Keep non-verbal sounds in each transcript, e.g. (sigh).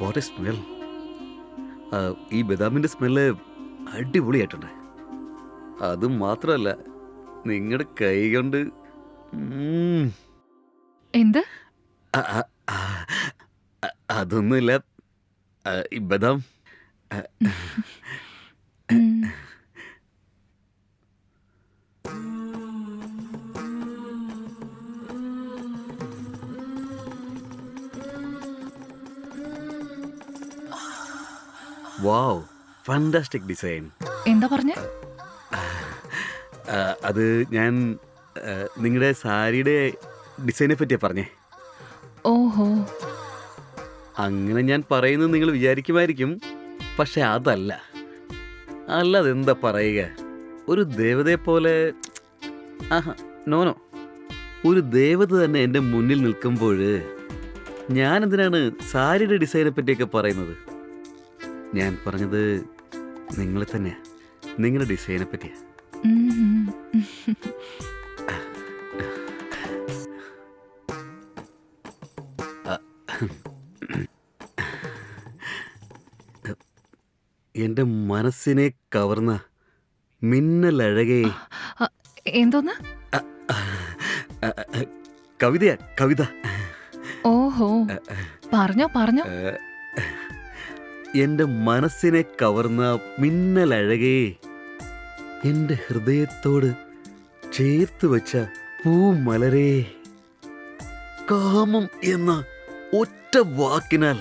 What A smell ഈ ബദാമിന്റെ smell അടിപൊളിയായിട്ടുണ്ട്. അത് മാത്രമല്ല നിങ്ങളുടെ കൈ കൊണ്ട് എന്ത്? അതൊന്നുമില്ല. ബദാം. വാവ് ഫാന്റാസ്റ്റിക് ഡിസൈൻ എന്താ പറഞ്ഞ? അത് ഞാൻ നിങ്ങളുടെ സാരിയുടെ ഡിസൈനെ പറ്റിയാ പറഞ്ഞേ. ഓഹോ. അങ്ങനെ ഞാൻ പറയുന്നത് നിങ്ങൾ വിചാരിക്കുമായിരിക്കും പക്ഷെ അതല്ല. അല്ലാതെ എന്താ പറയുക? ഒരു ദേവതയെ പോലെ ആഹാ നോനോ ഒരു ദേവത തന്നെ എന്റെ മുന്നിൽ നിൽക്കുമ്പോൾ ഞാൻ എന്തിനാണ് സാരിയുടെ ഡിസൈനെ പറ്റിയൊക്കെ പറയുന്നത്? ഞാൻ പറഞ്ഞത് നിങ്ങളെ തന്നെയാ. നിങ്ങളുടെ ഡിസൈനെ പറ്റിയാ. എന്റെ മനസ്സിനെ കവർന്ന മിന്നലഴകേ. എന്തോന്ന്? കവിതയാ കവിത. ഓഹോ. പറഞ്ഞോ പറഞ്ഞോ. എന്റെ മനസ്സിനെ കവർന്ന മിന്നലഴകേ. എന്റെ ഹൃദയത്തോട് ചേർത്ത് വച്ച പൂമലരേ. കാമം എന്ന ഒറ്റ വാക്കിനാൽ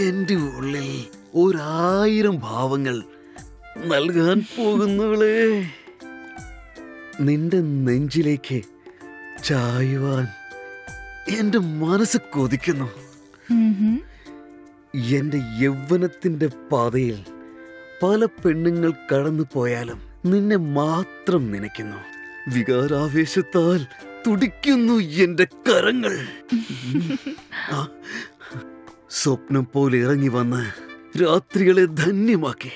എന്റെ ഉള്ളിൽ ഒരായിരം ഭാവങ്ങൾ നൽകാൻ പോകുന്നവളെ. നിന്റെ നെഞ്ചിലേക്ക് ചായുവാൻ എന്റെ മനസ്സ് കൊതിക്കുന്നു. ഉം യൗവനത്തിന്റെ എന്റെ യൗവനത്തിന്റെ പാതയിൽ പല പെണ്ണുങ്ങൾ കടന്നു പോയാലും നിന്നെ മാത്രം നനയ്ക്കുന്നു. വികാരാവേശത്താൽ തുടിക്കുന്നു എന്റെ കരങ്ങൾ. സ്വപ്നം പോലെ ഇറങ്ങി വന്ന് രാത്രികളെ ധന്യമാക്കി.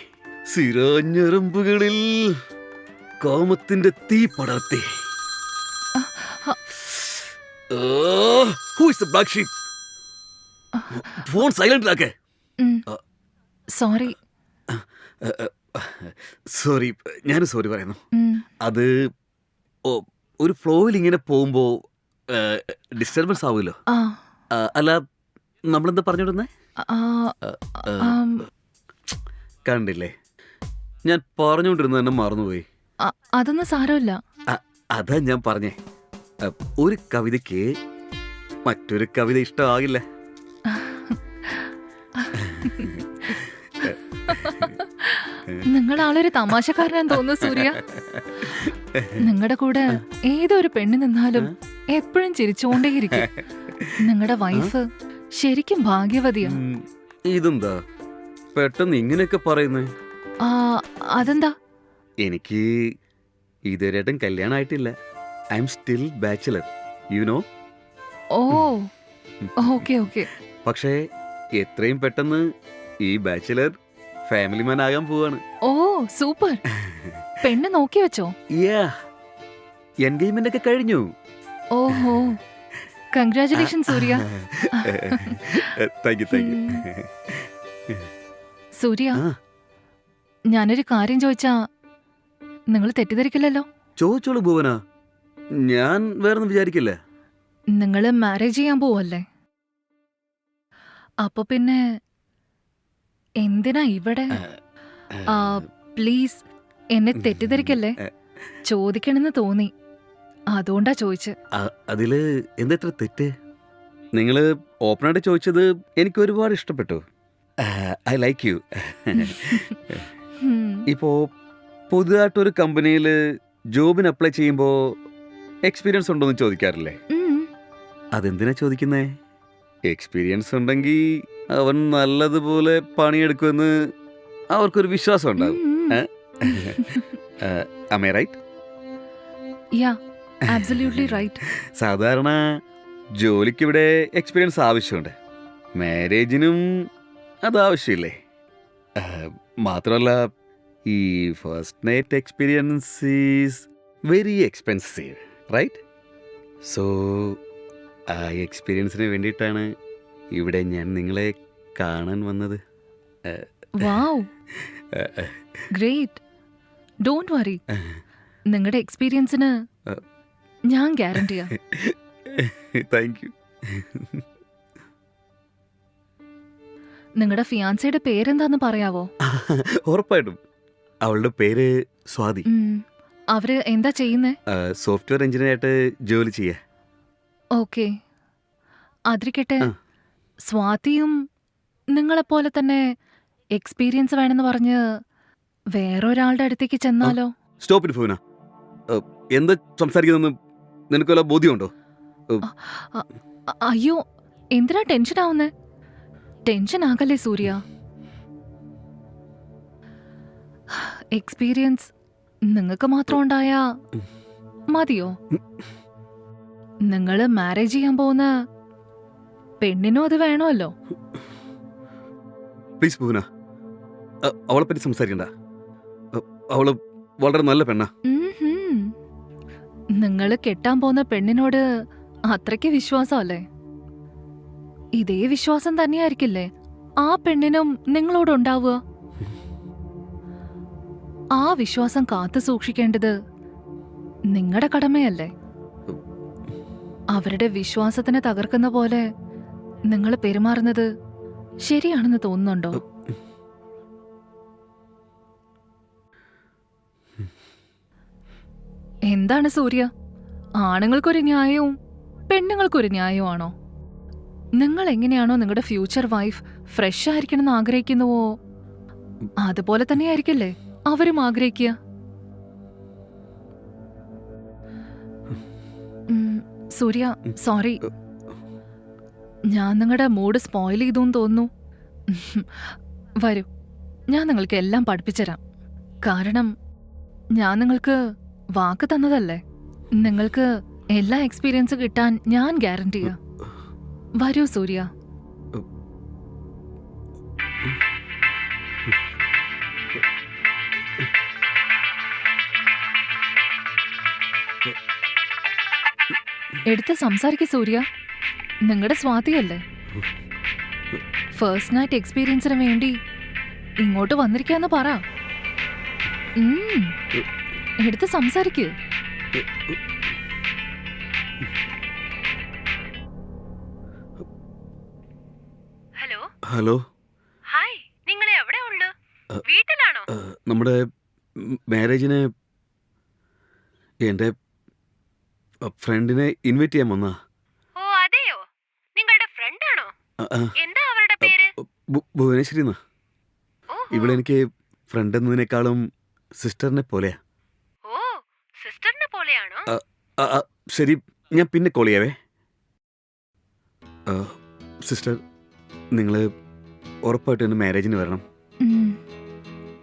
സിരാഞ്ഞറമ്പുകളിൽ കാമത്തിന്റെ തീ പടർത്തി. ഫോൺ സൈലന്റ് ആക്കേ ഉം. ആക്കേ സോറി. സോറി ഞാൻ സോറി പറയുന്നു. അത് ഒരു ഫ്ലോയിൽ ഇങ്ങനെ പോകുമ്പോ ഡിസ്റ്റർബൻസ് ആവുമല്ലോ. അല്ല നമ്മളെന്താ പറഞ്ഞോടുന്നേ കണ്ടില്ലേ? ഞാൻ പറഞ്ഞുകൊണ്ടിരുന്നത് തന്നെ മറന്നുപോയി. അതൊന്നും സാരമില്ല. അതാ ഞാൻ പറഞ്ഞേ. ഒരു കവിതയ്ക്ക് മറ്റൊരു കവിത ഇഷ്ടമാകില്ല. (laughs) നിങ്ങൾ ആളൊരു തമാശക്കാരനാന്ന് തോന്നുന്നു സൂര്യ. നിങ്ങളുടെ കൂടെ ഏതൊരു പെണ്ണ് നിന്നാലും എപ്പോഴും ചിരിച്ചുകൊണ്ടേയിരിക്കും നിങ്ങളുടെ വൈഫ് ശരിക്കും ഭാഗ്യവതിയാണ് ഇതെന്താ? പെട്ടെന്ന് ഇങ്ങനെയൊക്കെ പറയുന്നേ? ആ അതെന്താ? എനിക്ക് ഇതുവരെയായിട്ടും കല്യാണമായിട്ടില്ല I'm still bachelor you know? Oh okay okay. പക്ഷേ എത്രയും പെട്ടെന്ന് ഈ ബാച്ചിലർ ഫാമിലി മാൻ ആകാൻ പോവാണ്. Oh super. പെണ്ണ് നോക്കി വെച്ചോ? യാ എൻഗേജ്മെന്റ് ഒക്കെ കഴിഞ്ഞു. ഓഹോ. Congratulation Surya. Thank you thank you Surya ഞാനൊരു കാര്യം ചോദിച്ചാ നിങ്ങൾ തെറ്റിദ്ധരിക്കില്ലല്ലോ? ചോദിച്ചോളൂ ഭുവന. ഞാൻ വേറെ വിചാരിക്കില്ല. നിങ്ങൾ മാരേജ് ചെയ്യാൻ പോവല്ലേ? അപ്പൊ പിന്നെ എന്തിനാ ഇവിടെ? പ്ലീസ് എന്നെ തെറ്റിദ്ധരിക്കല്ലേ? ചോദിക്കണമെന്ന് തോന്നി. അതുകൊണ്ടാ ചോദിച്ച്. അതിൽ എന്തെത്ര തെറ്റ്? നിങ്ങൾ ഓപ്പണായിട്ട് ചോദിച്ചത് എനിക്ക് ഒരുപാട് ഇഷ്ടപ്പെട്ടു. I like you. ഇപ്പോ ഇപ്പോൾ പുതുതായിട്ടൊരു കമ്പനിയിൽ ജോബിന് അപ്ലൈ ചെയ്യുമ്പോൾ എക്സ്പീരിയൻസ് ഉണ്ടോ എന്ന് ചോദിക്കാറില്ലേ അതെന്തിനാ ചോദിക്കുന്നേ? എക്സ്പീരിയൻസ് ഉണ്ടെങ്കിൽ അവൻ നല്ലതുപോലെ പണിയെടുക്കുമെന്ന് അവർക്കൊരു വിശ്വാസം ഉണ്ടാവും. റൈറ്റ് യാ ആബ്സല്യൂട്ട്ലി റൈറ്റ് സാധാരണ ജോലിക്ക് ഇവിടെ എക്സ്പീരിയൻസ് ആവശ്യമുണ്ട്. മാരേജിനും അത് ആവശ്യമില്ലേ മാത്രമല്ല ഈ first night experience is very expensive right so ആ എക്സ്പീരിയൻസിന് വേണ്ടിയിട്ടാണ് ഇവിടെ ഞാൻ നിങ്ങളെ കാണാൻ വന്നത്. Wow great. Don't worry. നിങ്ങളുടെ എക്സ്പീരിയൻസിന് ഞാൻ ഗ്യാരണ്ടി താങ്ക് യു നിങ്ങളുടെ ഫിയാൻസയുടെ പേരെന്താന്ന് പറയാവോ? ഉറപ്പായിട്ടും. അവളുടെ പേര് സ്വാതി. അവർ എന്താ ചെയ്യുന്നേ? സോഫ്റ്റ്വെയർ എഞ്ചിനീയർ ആയിട്ട് ജോലി ചെയ്യാ. ഓക്കെ. അതിരിക്കട്ടെ ആ. സ്വാതിയും നിങ്ങളെപ്പോലെ തന്നെ എക്സ്പീരിയൻസ് വേണമെന്ന് പറഞ്ഞ് വേറൊരാളുടെ അടുത്തേക്ക് ചെന്നാലോ? സ്റ്റോപ്പ് എന്താ സംസാരിക്കുന്നതെന്ന് നിനക്ക് വല്ല ബോധ്യമുണ്ടോ? അ- അയ്യോ എന്തിനാ ടെൻഷൻ ആവുന്നേ? ടെൻഷൻ ആകല്ലേ സൂര്യ. എക്സ്പീരിയൻസ് നിങ്ങൾക്ക് മാത്രം ഉണ്ടായ മതിയോ? നിങ്ങൾ മാരേജ് ചെയ്യാൻ പോകുന്ന പെണ്ണിനും അത് വേണമല്ലോ. പ്ലീസ് പൂന അവളെ പറ്റി സംസാരിക്കണ്ട. അവൾ വളരെ നല്ല പെണ്ണാ. നിങ്ങൾ കെട്ടാൻ പോകുന്ന പെണ്ണിനോട് അത്രയ്ക്ക് വിശ്വാസമല്ലേ? ഇതേ വിശ്വാസം തന്നെയായിരിക്കില്ലേ ആ പെണ്ണിനും നിങ്ങളോട് ഉണ്ടാവുക? ആ വിശ്വാസം കാത്തു സൂക്ഷിക്കേണ്ടത് നിങ്ങളുടെ കടമയല്ലേ? അവരുടെ വിശ്വാസത്തിനെ തകർക്കുന്ന പോലെ നിങ്ങൾ പെരുമാറുന്നത് ശരിയാണെന്ന് തോന്നുന്നുണ്ടോ? എന്താണ് സൂര്യ? ആണുങ്ങൾക്കൊരു ന്യായവും പെണ്ണുങ്ങൾക്കൊരു ന്യായവുമാണോ? നിങ്ങൾ എങ്ങനെയാണോ നിങ്ങളുടെ ഫ്യൂച്ചർ വൈഫ് ഫ്രഷ് ആയിരിക്കണം എന്ന് ആഗ്രഹിക്കുന്നുവോ? അതുപോലെ തന്നെയായിരിക്കല്ലേ അവരും ആഗ്രഹിക്കുക? സൂര്യ സോറി. ഞാൻ നിങ്ങളുടെ മൂഡ് സ്പോയിൽ ചെയ്തു തോന്നുന്നു. വരൂ ഞാൻ നിങ്ങൾക്ക് എല്ലാം പഠിപ്പിച്ചുതരാം കാരണം ഞാൻ നിങ്ങൾക്ക് വാക്ക് തന്നതല്ലേ? നിങ്ങൾക്ക് എല്ലാ എക്സ്പീരിയൻസ് കിട്ടാൻ ഞാൻ ഗ്യാരണ്ടിയാ വരൂ സൂര്യ. എടുത്ത് സംസാരിക്ക സൂര്യ. നിങ്ങളുടെ സ്വാതിയല്ലേ? ഫസ്റ്റ് നൈറ്റ് എക്സ്പീരിയൻസിന് വേണ്ടി ഇങ്ങോട്ട് വന്നിരിക്കാന്ന് പറ. എടുത്ത് സംസാരിക്ക്. ഹലോ ഹലോ ഹായ് നിങ്ങൾ എവിടെ ഉള്ളു വീട്ടിലാണോ? നമ്മുടെ മാരേജിന് എന്റെ ഫ്രണ്ടിനെ ഇൻവൈറ്റ് ചെയ്യാൻ വന്നാ? ഓ അതെയോ? നിങ്ങളുടെ ഫ്രണ്ട് ആണോ? എന്താ അവരുടെ പേര്? ഭുവനേശ്വരി എന്നാ ഇവിടെ എനിക്ക് ഫ്രണ്ട് എന്നതിനേക്കാളും സിസ്റ്ററിനെ പോലെയാ. ഓ സിസ്റ്ററിനെ പോലെയാണോ? ശരി ഞാൻ പിന്നെ കോൾ ചെയ്യാവേ. സിസ്റ്റർ നിങ്ങൾ ഉറപ്പായിട്ടും എന്റെ മാരേജിന് വരണം.